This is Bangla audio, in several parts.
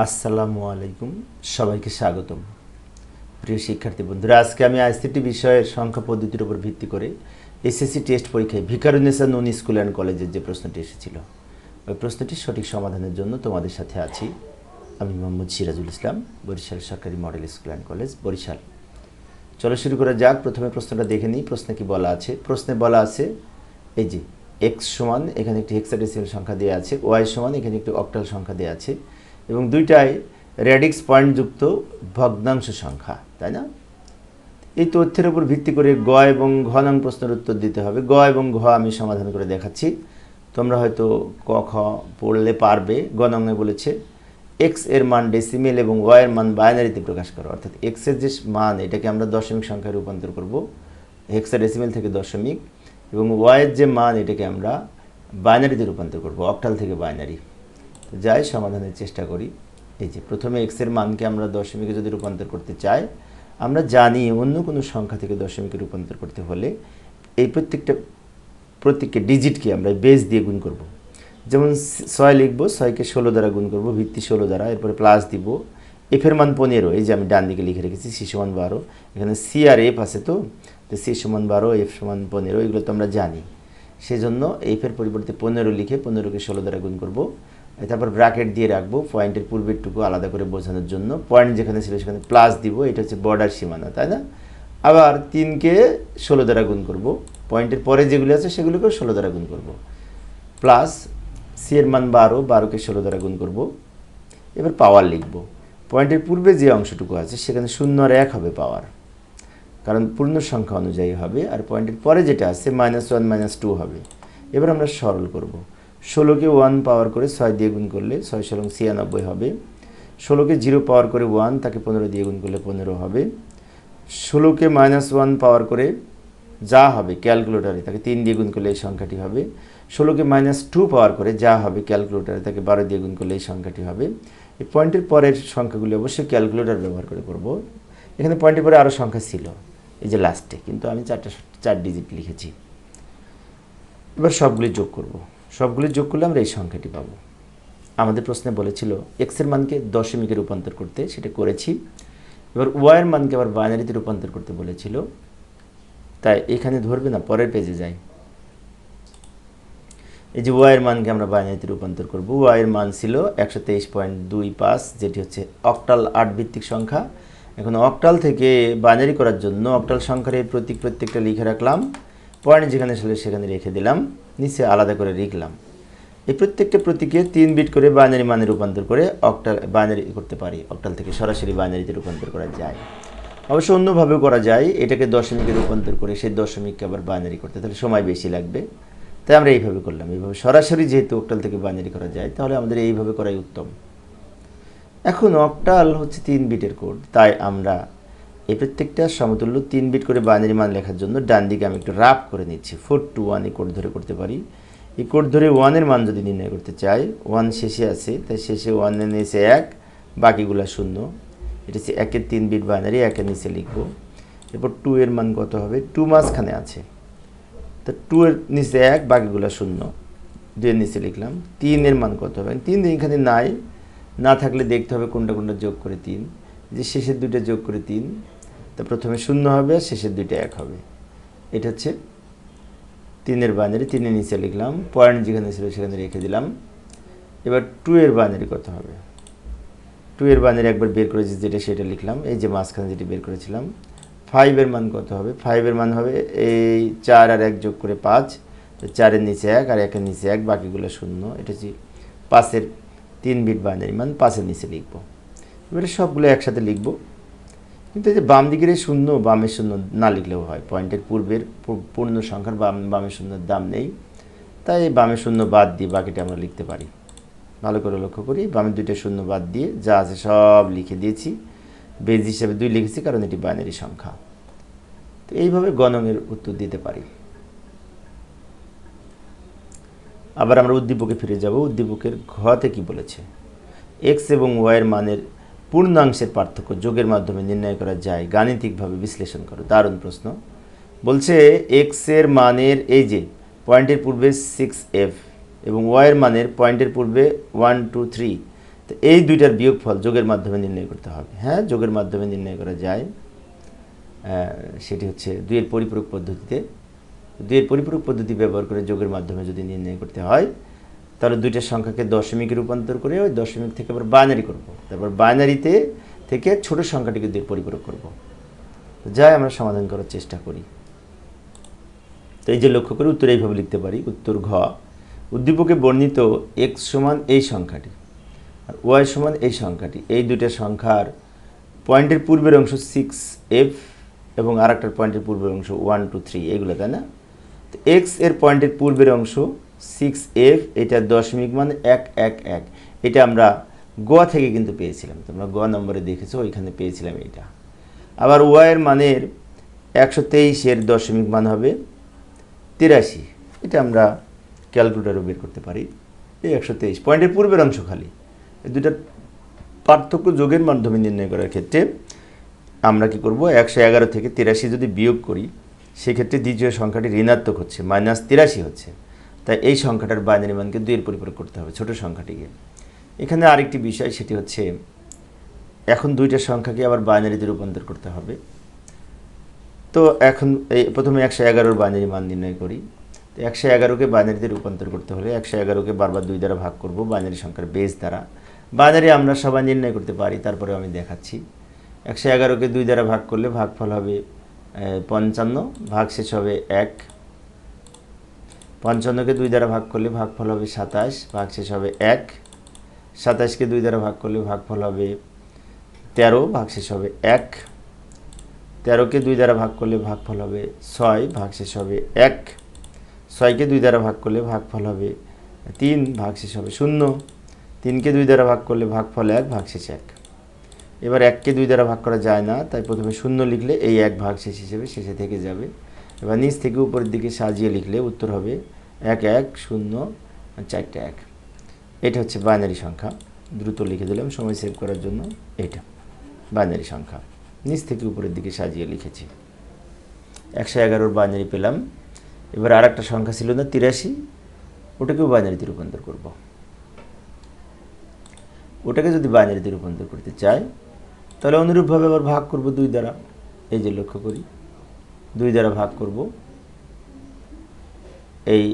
আসসালামু আলাইকুম, সবাইকে স্বাগতম। প্রিয় শিক্ষার্থী বন্ধুরা, আজকে আমি আইসিটি বিষয়ের সংখ্যা পদ্ধতির উপর ভিত্তি করে এসএসসি টেস্ট পরীক্ষায় ভিকারুন্নেসা নন স্কুল অ্যান্ড কলেজের যে প্রশ্নটি এসেছিল, ওই প্রশ্নটির সঠিক সমাধানের জন্য তোমাদের সাথে আছি আমি মোহাম্মদ সিরাজুল ইসলাম, বরিশাল সরকারি model school and college, Barishal. চলো শুরু করা যাক, প্রথমে প্রশ্নটা দেখে নিই, প্রশ্নে কি বলা আছে? প্রশ্নে বলা আছে, এই যে এক্স সমান, এখানে একটি হেক্সাডেসিমাল সংখ্যা দেওয়া আছে ওয়াই সমান, এখানে একটি অক্টাল সংখ্যা দেওয়া আছে এবং দুইটাই রেডিক্স পয়েন্টযুক্ত ভগ্নাংশ সংখ্যা, তাই না? এই তথ্যের উপর ভিত্তি করে গ এবং ঘ নং প্রশ্নের উত্তর দিতে হবে। গ এবং ঘ আমি সমাধান করে দেখাচ্ছি। তোমরা হয়তো ক, খ পড়লে পারবে। গ নংয়ে বলেছে এক্সের মান ডেসিমেল এবং ওয়াই এর মান বাইনারিতে প্রকাশ করো। অর্থাৎ এক্সের যে মান, এটাকে আমরা দশমিক সংখ্যায় রূপান্তর করব। হেক্সা ডেসিমেল থেকে দশমিক এবং ওয়াইয়ের যে মান, এটাকে আমরা বাইনারিতে রূপান্তর করব অক্টাল থেকে বাইনারি যাই সমাধানের চেষ্টা করি। এই যে প্রথমে এক্সের মানকে আমরা দশমিকে যদি রূপান্তর করতে চাই, আমরা জানি অন্য কোনো সংখ্যা থেকে দশমিকে রূপান্তর করতে হলে এই প্রত্যেকটা প্রত্যেককে ডিজিটকে আমরা বেস দিয়ে গুণ করব। যেমন ছয় লিখব, ছয়কে ষোলো দ্বারা গুণ করব, ভিত্তি ষোলো দ্বারা, এরপরে প্লাস দিব। এফের মান পনেরো, এই যে আমি ডান দিকে লিখে রেখেছি সি সমান বারো। এখানে সি আর এফ আছে তো তো সি সমান বারো এফ সমান পনেরো, এগুলো তো আমরা জানি। সেজন্য এফের পরিবর্তে পনেরো লিখে পনেরোকে ষোলো দ্বারা গুণ করব। তারপর ব্র্যাকেট দিয়ে রাখব পয়েন্টের পূর্বেরটুকু আলাদা করে বোঝানোর জন্য। পয়েন্ট যেখানে ছিল সেখানে প্লাস দিব, এটা হচ্ছে বর্ডার সীমানা, তাই না? আবার তিনকে ষোলো দ্বারা গুণ করব। পয়েন্টের পরে যেগুলো আছে সেগুলোকেও ষোলো দ্বারা গুণ করব। প্লাস সি এর মান বারো, বারোকে ষোলো দ্বারা গুণ করব। এবার পাওয়ার লিখব। পয়েন্টের পূর্বে যে অংশটুকু আছে সেখানে শূন্য আর এক হবে পাওয়ার কারণ পূর্ণ সংখ্যা অনুযায়ী হবে, আর পয়েন্টের পরে যেটা আছে মাইনাস ওয়ান মাইনাস টু হবে। এবার আমরা সরল করব। ষোলোকে ওয়ান পাওয়ার করে ছয় দিয়ে গুণ করলে ছয় ষোলো ছিয়ানব্বই হবে। ষোলোকে জিরো পাওয়ার করে ওয়ান তাকে পনেরো দিয়ে গুণ করলে পনেরো হবে। ষোলোকে মাইনাস ওয়ান পাওয়ার করে যা হবে ক্যালকুলেটারে তাকে তিন দিয়ে গুণ করলে এই সংখ্যাটি হবে। ষোলোকে মাইনাস টু পাওয়ার করে যা হবে ক্যালকুলেটারে তাকে বারো দিয়ে গুণ করলে এই সংখ্যাটি হবে। এই পয়েন্টের পরের সংখ্যাগুলি অবশ্যই ক্যালকুলেটার ব্যবহার করে করব। এখানে পয়েন্টের পরে আরও সংখ্যা ছিল, এই যে লাস্টে কিন্তু আমি চারটা, চার ডিজিট লিখেছি। এবার সবগুলি যোগ করব। সবগুলি যোগ করলে আমরা এই সংখ্যাটি পাবো। আমাদের প্রশ্নে বলেছিল এক্সের মানকে দশমিকে রূপান্তর করতে সেটা করেছি। এবার ওয়াইয়ের মানকে আবার বাইনারিতে রূপান্তর করতে বলেছিল। তাই এখানে ধরবে না, পরের পেজে যাই। এই যে ওয়াইয়ের মানকে আমরা বাইনারিতে রূপান্তর করব ওয়াইয়ের মান ছিল একশো তেইশ পয়েন্ট দুই পাঁচ, যেটি হচ্ছে অক্টাল আট ভিত্তিক সংখ্যা। এখন অক্টাল থেকে বাইনারি করার জন্য অক্টাল সংখ্যার এই প্রতীক প্রত্যেকটা লিখে রাখলাম। পয়েন্ট যেখানে ছিল সেখানে রেখে দিলাম। নিচে আলাদা করে লিখলাম এই প্রত্যেকটা প্রতীকে তিন বিট করে বাইনারি মানে রূপান্তর করে অক্টাল বাইনারি করতে পারি। অক্টাল থেকে সরাসরি বাইনারিতে রূপান্তর করা যায়। অবশ্য অন্যভাবেও করা যায়। এটাকে দশমিকে রূপান্তর করে সেই দশমিককে আবার বাইনারি করতে। তাহলে সময় বেশি লাগবে। তাই আমরা এইভাবে করলাম। এইভাবে সরাসরি যেহেতু অক্টাল থেকে বাইনারি করা যায়, তাহলে আমাদের এইভাবে করাই উত্তম। এখন অক্টাল হচ্ছে তিন বিটের কোড তাই আমরা এই প্রত্যেকটা সমতুল্য তিন বিট করে বাইনারি মান লেখার জন্য ডান দিকে আমি একটু রাফ করে নিচ্ছি। ফোর টু ওয়ান কোড ধরে করতে পারি। এই কোড ধরে ওয়ানের মান যদি নির্ণয় করতে চাই ওয়ান শেষে আছে, তাই শেষে ওয়ানের নিচে এক, বাকিগুলো শূন্য। এটা হচ্ছে একের তিন বিট বাইনারি একের নিচে লিখব। এরপর টু এর মান কত হবে? টু মাঝখানে আছে। তো টু এর নিচে এক, বাকিগুলো শূন্য। দুইয়ের নিচে লিখলাম। তিনের মান কত হবে? তিন এখানে নাই, না থাকলে দেখতে হবে কোনটা কোনটা যোগ করে তিন। যে শেষের দুইটা যোগ করে তিন প্রথমে শূন্য হবে শেষের দুইটা এক হবে। এটা হচ্ছে তিনের বাইনারি তিনের নিচে লিখলাম পয়েন্ট যেখানে ছিল সেখানে রেখে দিলাম। এবার টু এর বাইনারি কত হবে? টু এর বাইনারি একবার বের করেছি, যেটা সেটা লিখলাম, এই যে মাঝখানে যেটি বের করেছিলাম। ফাইভের মান কত হবে? ফাইভের মান হবে এই চার আর এক যোগ করে পাঁচ, তো চারের নিচে এক আর একের নিচে এক, বাকিগুলো শূন্য। এটা হচ্ছে পাঁচের তিন বিট বাইনারি মান, পাঁচের নিচে লিখব। এবারে সবগুলো একসাথে লিখব। কিন্তু এই যে বাম দিকের এই শূন্য, বামের শূন্য না লিখলেও হয়। পয়েন্টের পূর্বের পূর্ণ সংখ্যার বাম, বামের শূন্যের দাম নেই। তাই এই বামের শূন্য বাদ দিয়ে বাকিটা আমরা লিখতে পারি। ভালো করে লক্ষ্য করি, বামের দুইটা শূন্য বাদ দিয়ে যা আছে সব লিখে দিয়েছি। বেজ হিসাবে দুই লিখেছি, কারণ এটি বাইনারি সংখ্যা। তো এইভাবে গণনের উত্তর দিতে পারি। আবার আমরা উদ্দীপকে ফিরে যাব। উদ্দীপকের ঘতে কি বলেছে? এক্স এবং ওয়াইয়ের মানের পূর্ণাংশের পার্থক্য যোগের মাধ্যমে নির্ণয় করা যায়, গাণিতিকভাবে বিশ্লেষণ করো। দারুণ প্রশ্ন। বলছে এক্সের মানের, এই যে, পয়েন্টের পূর্বে সিক্স এফ এবং ওয়াইয়ের মানের পয়েন্টের পূর্বে ওয়ান টু থ্রি তো এই দুইটার বিয়োগফল যোগের মাধ্যমে নির্ণয় করতে হবে। হ্যাঁ যোগের মাধ্যমে নির্ণয় করা যায়। সেটি হচ্ছে দুইয়ের পরিপূরক পদ্ধতিতে। দুইয়ের পরিপূরক পদ্ধতি ব্যবহার করে যোগের মাধ্যমে যদি নির্ণয় করতে হয় তাহলে দুইটা সংখ্যাকে দশমিকে রূপান্তর করে ওই দশমিক থেকে আবার বাইনারি করব। তারপর বাইনারিতে থেকে ছোট সংখ্যাটিকে দুইয়ের পরিপূরক করব। যাই, আমরা সমাধান করার চেষ্টা করি। তো এই যে লক্ষ্য করে উত্তর এইভাবে লিখতে পারি, উত্তর ঘ, উদ্দীপকে বর্ণিত এক্স সমান এই সংখ্যাটি আর ওয়াই সমান এই সংখ্যাটি। এই দুইটা সংখ্যার পয়েন্টের পূর্বের অংশ সিক্স এফ এবং আর একটার পয়েন্টের পূর্বের অংশ ওয়ান টু থ্রি এগুলো, তাই না? তো এক্সের পয়েন্টের পূর্বের অংশ সিক্স এফ এটা দশমিক মানে এক এক এক। এটা আমরা গোয়া থেকে কিন্তু পেয়েছিলাম। তোমরা গোয়া নম্বরে দেখেছ, ওইখানে পেয়েছিলাম এটা। আবার ওয়াইয়ের মানের একশো তেইশের দশমিক মান হবে তিরাশি। এটা আমরা ক্যালকুলেটারও বের করতে পারি। এই একশো তেইশ পয়েন্টের পূর্বের অংশ খালি। এই দুটা পার্থক্য যোগের মাধ্যমে নির্ণয় করার ক্ষেত্রে আমরা কি করব, একশো এগারো থেকে তিরাশি যদি বিয়োগ করি, সেক্ষেত্রে দ্বিতীয় সংখ্যাটি ঋণাত্মক হচ্ছে, মাইনাস তিরাশি হচ্ছে। তাই এই সংখ্যাটার বাইনারি মানকে দুইয়ের পরিপূরক করতে হবে, ছোট সংখ্যাটিকে। এখানে আরেকটি বিষয়, সেটি হচ্ছে এখন দুইটা সংখ্যাকে আবার বাইনারিতে রূপান্তর করতে হবে। তো এখন এই প্রথমে একশো এগারোর বাইনারি মান নির্ণয় করি। তো একশো এগারোকে বাইনারিতে রূপান্তর করতে হলে একশো এগারোকে বারবার দুই দ্বারা ভাগ করব বাইনারি সংখ্যার বেস দ্বারা। বাইনারি আমরা সবাই নির্ণয় করতে পারি তারপরে আমি দেখাচ্ছি। একশো এগারোকে দুই দ্বারা ভাগ করলে ভাগফল হবে পঞ্চান্ন ভাগ শেষ হবে এক। পঞ্চান্নকে দুই দ্বারা ভাগ করলে ভাগফল হবে সাতাশ, ভাগ শেষ হবে এক। সাতাশকে দুই দ্বারা ভাগ করলে ভাগফল হবে তেরো, ভাগ শেষ হবে এক। তেরোকে দুই দ্বারা ভাগ করলে ভাগফল হবে ছয়, ভাগ শেষ হবে এক। ছয়কে দুই দ্বারা ভাগ করলে ভাগফল হবে তিন, ভাগ শেষ হবে শূন্য। তিনকে দুই দ্বারা ভাগ করলে ভাগফল এক, ভাগ শেষ এক। এবার এককে দুই দ্বারা ভাগ করা যায় না, তাই প্রথমে শূন্য লিখলে এই এক ভাগ শেষ হিসেবে শেষে থেকে যাবে। এবার নিচ থেকে উপরের দিকে সাজিয়ে লিখলে উত্তর হবে এক এক, শূন্য, চারটে এক। এটা হচ্ছে বাইনারি সংখ্যা। দ্রুত লিখে দিলাম, সময় সেভ করার জন্য এটা বাইনারি সংখ্যা। নিচ থেকে উপরের দিকে সাজিয়ে লিখেছি। একশো এগারোর বাইনারি পেলাম। এবার আর একটা সংখ্যা ছিল না, তিরাশি। ওটাকেও বাইনারিতে রূপান্তর করব। ওটাকে যদি বাইনারিতে রূপান্তর করতে চাই, তাহলে অনুরূপভাবে আবার ভাগ করব দুই দ্বারা। এই যে লক্ষ্য করি। দুই দ্বারা ভাগ করব। এই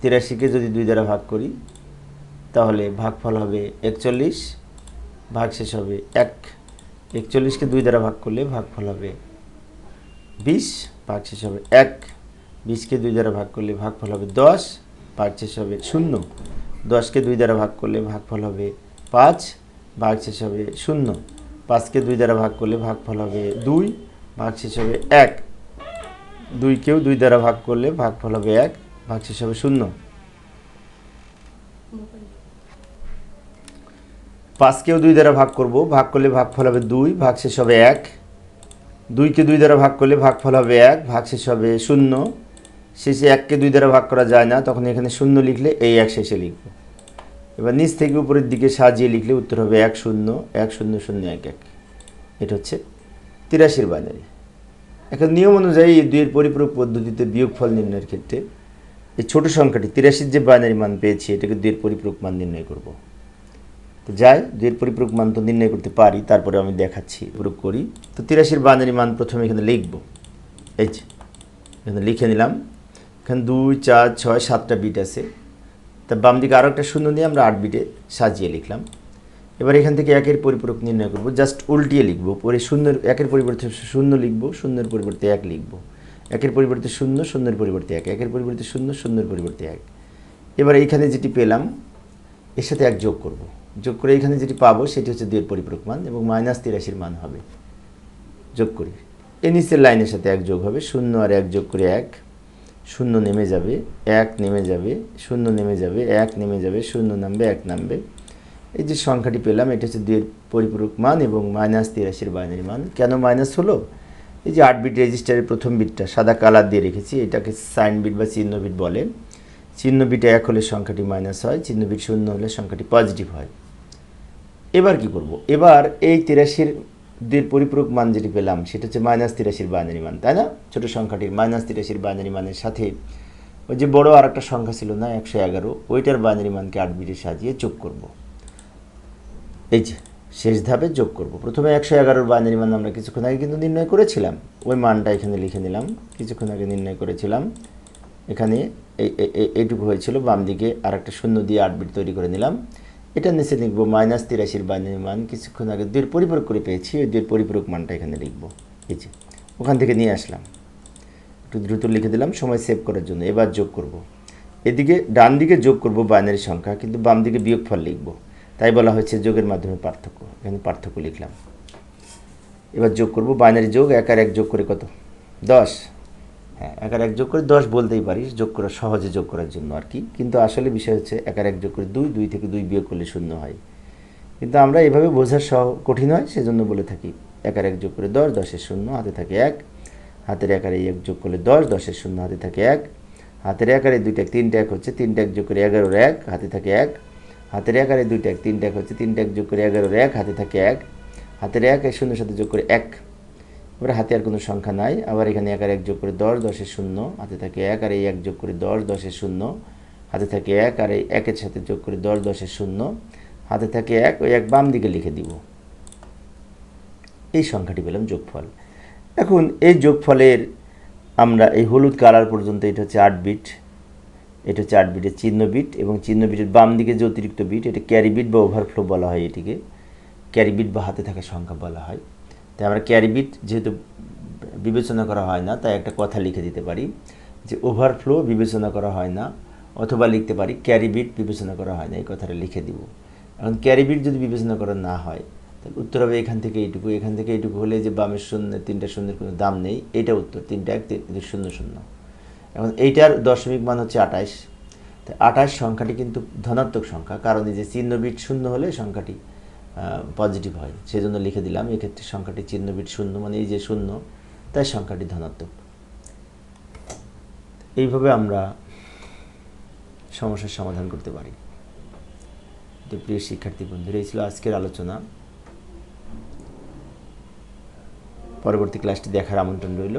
তিরাশিকে যদি দুই দ্বারা ভাগ করি, তাহলে ভাগফল হবে একচল্লিশ ভাগ শেষ হবে এক। একচল্লিশকে দুই দ্বারা ভাগ করলে ভাগফল হবে বিশ ভাগ শেষ হবে এক। বিশকে দুই দ্বারা ভাগ করলে ভাগফল হবে দশ ভাগ শেষ হবে শূন্য। দশকে দুই দ্বারা ভাগ করলে ভাগফল হবে পাঁচ ভাগ শেষ হবে শূন্য। পাঁচকে দুই দ্বারা ভাগ করলে ভাগফল হবে দুই ভাগ শেষ হবে এক। দুইকেও দুই দ্বারা ভাগ করলে ভাগফল হবে এক ভাগ শেষ হবে শূন্য। পাঁচকেও দুই দ্বারা ভাগ করব, ভাগ করলে ভাগফল হবে দুই ভাগ শেষ হবে এক। দুইকে দুই দ্বারা ভাগ করলে ভাগফল হবে এক ভাগ শেষ হবে শূন্য। শেষে এককে দুই দ্বারা ভাগ করা যায় না, তখন এখানে শূন্য লিখলে এই এক শেষে লিখব। এবার নিচ থেকে উপরের দিকে সাজিয়ে লিখলে উত্তর হবে এক শূন্য এক শূন্য শূন্য এক এক। এটা হচ্ছে তিরাশির বাইনারি। এখন নিয়ম অনুযায়ী এই দুইয়ের পরিপূরক পদ্ধতিতে বিয়োগফল নির্ণয়ের ক্ষেত্রে এই ছোট সংখ্যাটি তিরাশির যে বাইনারি মান পেয়েছি, এটাকে দুইয়ের পরিপূরক মান নির্ণয় করব। তো যাই, দুইয়ের পরিপূরক মান তো নির্ণয় করতে পারি, তারপরে আমি দেখাচ্ছি প্রয়োগ করি। তো তিরাশির বাইনারি মান প্রথমে এখানে লিখব। এই যে, এখানে লিখে নিলাম। এখানে দুই, চার, ছয়, সাতটা বিট আছে। তা বাম দিকে আরও একটা শূন্য নিয়ে আমরা আট বিটে সাজিয়ে লিখলাম। এবার এখান থেকে একের পরিপূরক নির্ণয় করব জাস্ট উল্টিয়ে লিখব, পরে শূন্যের, একের পরিবর্তে শূন্য লিখব, শূন্যের পরিবর্তে এক লিখব। একের পরিবর্তে শূন্য, শূন্যের পরিবর্তে এক, একের পরিবর্তে শূন্য, শূন্যের পরিবর্তে এক। এবার এইখানে যেটি পেলাম, এর সাথে এক যোগ করব। যোগ করে এখানে যেটি পাবো, সেটি হচ্ছে দুইয়ের পরিপূরক মান এবং মাইনাস তিরাশির মান হবে। যোগ করি। এই নিচের লাইনের সাথে এক যোগ হবে, শূন্য আর এক যোগ করে এক। শূন্য নেমে যাবে, এক নেমে যাবে, শূন্য নেমে যাবে, এক নেমে যাবে, শূন্য নামবে, এক নামবে। এই যে সংখ্যাটি পেলাম, এটা হচ্ছে দুইয়ের পরিপূরক মান এবং মাইনাস তিরাশির বাইনারি মান। কেন মাইনাস হলো? এই যে আট বিট রেজিস্টারের প্রথম বিটটা, সাদা কালার দিয়ে রেখেছি, এটাকে সাইন বিট বা চিহ্ন বিট বলে। চিহ্ন বিটে এক হলে সংখ্যাটি মাইনাস হয়, চিহ্ন বিট শূন্য হলে সংখ্যাটি পজিটিভ হয়। এবার কি করব? এবার এই তিরাশির দুইয়ের পরিপূরক মান যেটি পেলাম, সেটা হচ্ছে মাইনাস তিরাশির বাইনারি মান, তাই না? ছোট সংখ্যাটির মাইনাস তিরাশির বাইনারি মানের সাথে ওই যে বড় আর একটা সংখ্যা ছিল না, একশো এগারো, ওইটার বাইনারি মানকে আট বিটে সাজিয়ে যোগ করব। এই যে, শেষ ধাপে যোগ করব। প্রথমে একশো এগারোর বাইনারি মান আমরা কিছুক্ষণ আগে কিন্তু নির্ণয় করেছিলাম। ওই মানটা এখানে লিখে নিলাম। কিছুক্ষণ আগে নির্ণয় করেছিলাম। এখানে এই, এই- এই- এইটুকু হয়েছিল। বাম দিকে আর একটা শূন্য দিয়ে আট বিট তৈরি করে নিলাম। এটা নিচে লিখব মাইনাস তিরাশির বাইনারি মান। কিছুক্ষণ আগে দুইয়ের পরিপূরক করে পেয়েছি। ওই দুইয়ের পরিপূরক মানটা এখানে লিখব। এই যে, ওখান থেকে নিয়ে আসলাম। একটু দ্রুত লিখে দিলাম। সময় সেভ করার জন্য। এবার যোগ করব। এদিকে ডান দিকে যোগ করব বাইনারি সংখ্যা, কিন্তু বাম দিকে বিয়োগফল লিখব। তাই বলা হয়েছে যোগের মাধ্যমে পার্থক্য, এখানে পার্থক্য লিখলাম। এবার যোগ করব, বাইনারি যোগ, এক আর এক যোগ করে কত? দশ। হ্যাঁ এক আর এক যোগ করে দশ বলতেই পারিস, যোগ করা সহজে যোগ করার জন্য আর কি। কিন্তু আসলে বিষয় হচ্ছে, এক আর এক যোগ করে দুই দুই থেকে দুই বিয়োগ করলে শূন্য হয়। কিন্তু আমরা এভাবে বোঝার সহ, কঠিন হয়, সেজন্য বলে থাকি, এক আর এক যোগ করে দশ, দশের শূন্য, হাতে থাকে এক। হাতের এক আর এক যোগ করলে দশ, দশের শূন্য, হাতে থাকে এক। হাতের এক আর এই দুইটা তিনটা এক হচ্ছে, তিনটা এক যোগ করে এগারোর এক, হাতে থাকে এক। হাতের এক আর দুইটা এক তিনটা এক হচ্ছে তিনটা এক যোগ করে এগারোর এক, হাতে থাকে এক। হাতের এক আর শূন্যের সাথে যোগ করে এক। এবার হাতে আর কোনো সংখ্যা নাই, আবার এখানে এক আর এক যোগ করে দশ দশের শূন্য। হাতে থাকে এক আর এই এক যোগ করে দশ দশের শূন্য। হাতে থাকে এক আর এই একের সাথে যোগ করে দশ দশের শূন্য। হাতে থাকে এক, ওই এক বাম দিকে লিখে দিব। এই সংখ্যাটি পেলাম যোগফল। এখন এই যোগফলের আমরা এই হলুদ কালার পর্যন্ত এটা হচ্ছে আট বিট এটা হচ্ছে আট বিটের চিহ্ন বিট এবং চিহ্ন বিটের বাম দিকে যে অতিরিক্ত বিট, এটা ক্যারি বিট বা ওভারফ্লো বলা হয় এটিকে। ক্যারি বিট বা হাতে থাকা সংখ্যা বলা হয়। তাই আমরা ক্যারি বিট যেহেতু বিবেচনা করা হয় না, তাই একটা কথা লিখে দিতে পারি যে ওভারফ্লো বিবেচনা করা হয় না, অথবা লিখতে পারি ক্যারি বিট বিবেচনা করা হয় না, এই কথাটা লিখে দিব। এখন ক্যারি বিট যদি বিবেচনা করা না হয়, তাহলে উত্তর হবে এখান থেকে এইটুকু, এখান থেকে এইটুকু হলে যে বামের শূন্য তিনটা শূন্যের কোনো দাম নেই, এটা উত্তর। তিনটা এক শূন্য শূন্য। এখন এইটার দশমিক মান হচ্ছে আঠাশ। আঠাশ সংখ্যাটি কিন্তু ধনাত্মক সংখ্যা, কারণ এই যে চিহ্ন বিট শূন্য হলে সংখ্যাটি পজিটিভ হয়। সেই জন্য লিখে দিলাম, এক্ষেত্রে সংখ্যাটি চিহ্ন বিট শূন্য মানে এই যে শূন্য, তাই সংখ্যাটি ধনাত্মক। এইভাবে আমরা সমস্যার সমাধান করতে পারি। তো প্রিয় শিক্ষার্থী বন্ধুরা, এই ছিল আজকের আলোচনা। পরবর্তী ক্লাসটি দেখার আমন্ত্রণ রইল।